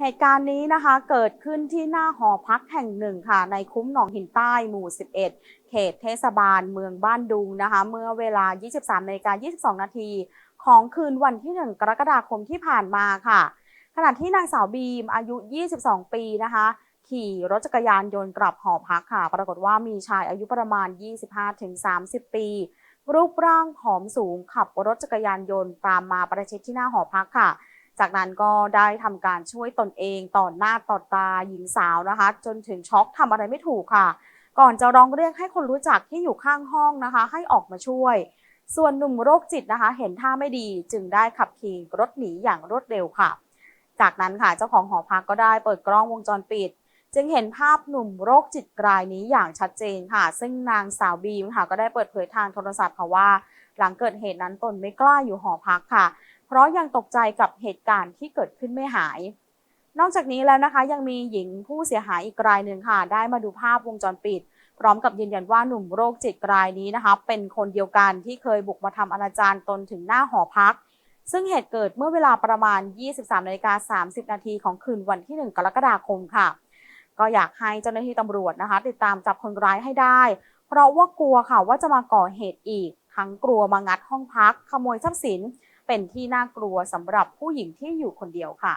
เหตุการณ์นี้นะคะเกิดขึ้นที่หน้าหอพักแห่งหนึ่งค่ะ ในคุ้มหนองหินใต้หมู่ 11 เขตเทศบาลเมืองบ้านดุงนะคะ เมื่อเวลา 23นาฬิกา22 นาที ของคืนวันที่ 1 กรกฎาคมที่ผ่านมาค่ะ ขณะที่นางสาวบีมอายุ 22 ปีนะคะ ขี่รถจักรยานยนต์กลับหอพักค่ะ ปรากฏว่ามีชายอายุประมาณ 25-30 ปี รูปร่างผอมสูงขับรถจักรยานยนต์ตามมาประชิดที่หน้าหอพักค่ะ จากนั้นก็ได้ทำการช่วยตนเองต่อหน้าต่อตาหญิงสาวนะคะ จนถึงช็อกทำอะไรไม่ถูกค่ะ ก่อนจะร้องเรียกให้คนรู้จักที่อยู่ข้างห้องนะคะ ให้ออกมาช่วย ส่วนหนุ่มโรคจิตนะคะ เห็นท่าไม่ดีจึงได้ขับขี่รถหนีอย่างรวดเร็วค่ะ จากนั้นค่ะเจ้าของหอพักก็ได้เปิดกล้องวงจรปิด จึงเห็นภาพหนุ่มโรคจิตรายนี้อย่างชัดเจนค่ะ ซึ่งนางสาวบีมค่ะ ก็ได้เปิดเผยทางโทรศัพท์ค่ะว่า หลังเกิดเหตุนั้นตนไม่กล้าอยู่หอพักค่ะ ยังตกใจกับเหตุการณ์ที่เกิดขึ้นไม่หาย นอกจากนี้แล้วนะคะ ยังมีหญิงผู้เสียหายอีกรายหนึ่งค่ะ ได้มาดูภาพวงจรปิด พร้อมกับยืนยันว่าหนุ่มโรคจิตรายนี้นะคะ เป็นคนเดียวกันที่เคยบุกมาทำอนาจารตนถึงหน้าหอพัก ซึ่งเหตุเกิดเมื่อเวลาประมาณ 23นาฬิกา30 นาทีของคืนวันที่ 1 กรกฎาคมค่ะ ก็อยากให้เจ้าหน้าที่ตำรวจนะคะ ติดตามจับคนร้ายให้ได้ เพราะว่ากลัวค่ะว่าจะมาก่อเหตุอีกทั้งกลัวมางัดห้องพัก ขโมยทรัพย์สิน เป็นที่น่ากลัวสำหรับผู้หญิงที่อยู่คนเดียวค่ะ